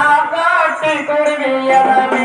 ஆகாட்டி கொடுமையதமே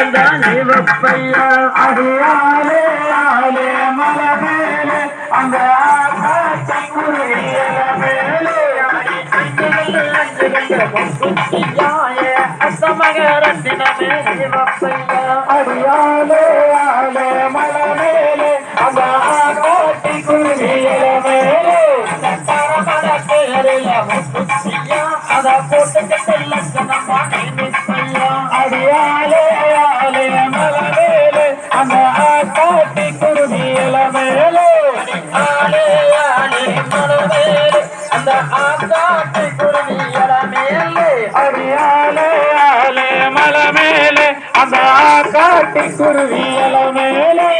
கண்டானே வெப்பையா அடியாலே ஆலே மலமேலே அந்த அடியாலே ஆலே மலமேலே அந்த ஆகாட்டி குருவியல மேலே కాటి కురువీల మేలే.